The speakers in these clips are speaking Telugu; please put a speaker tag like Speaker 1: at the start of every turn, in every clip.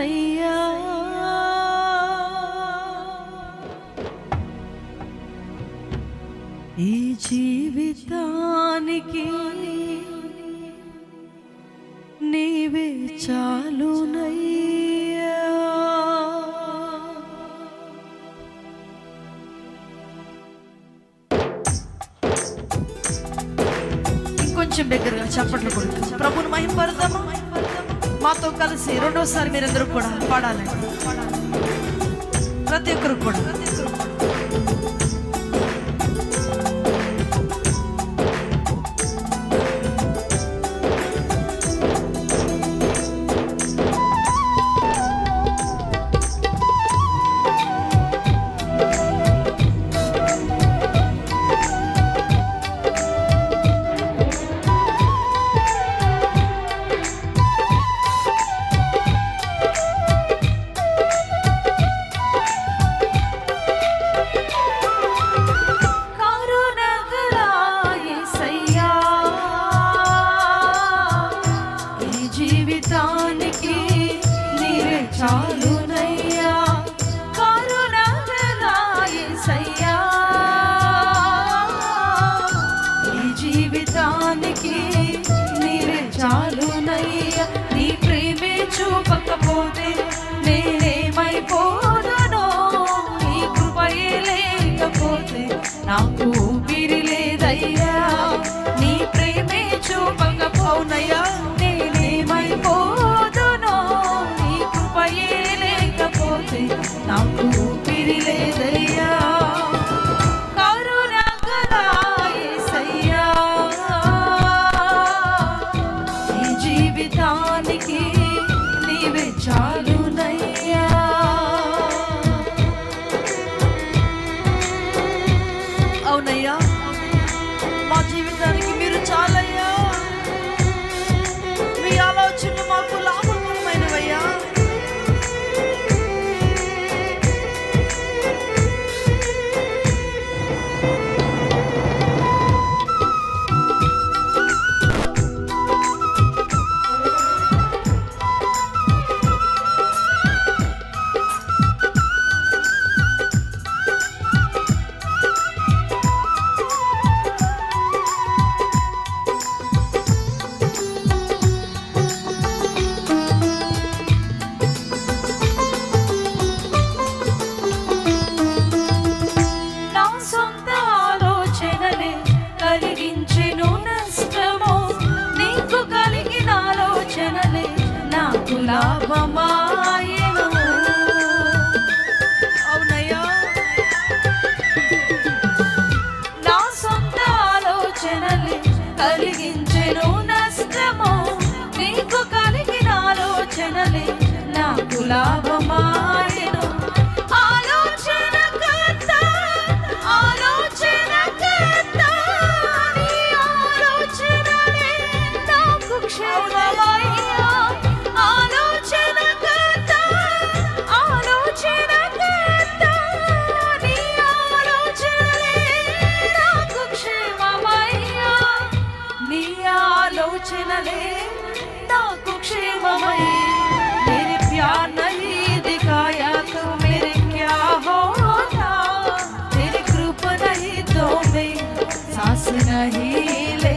Speaker 1: ఏసయ్యా ఈ జీవితానికి నీవే ఇంకొంచెం దగ్గరగా చప్పట్లు కొడుతుంది ప్రభుని మహింపడదామా మాతో కలిసి రెండోసారి మీరందరూ కూడా పాడాలండి. ప్రతి ఒక్కరు కూడా. ప్రతి ఒక్కరు చాలు చాలునయ్యా నీ ప్రేమే చూ నా కులాభమా नहीं ले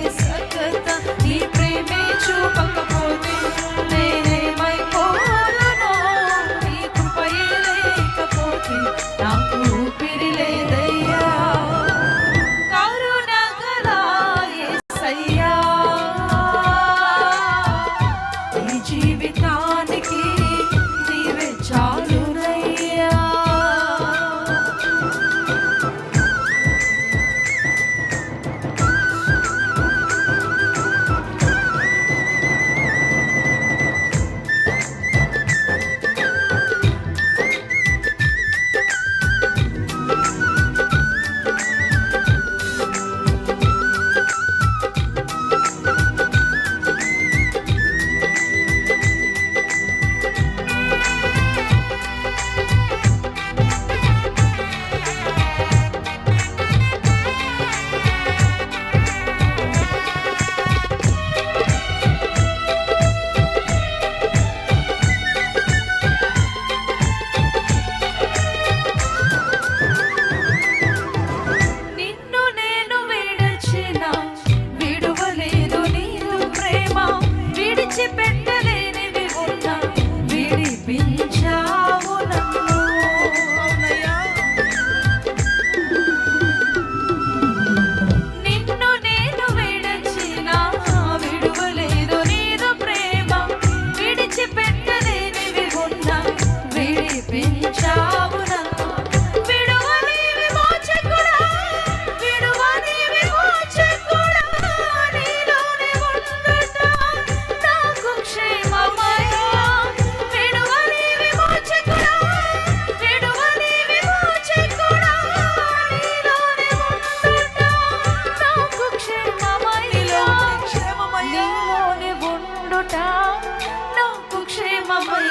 Speaker 1: తోట నా కుక్షేమమై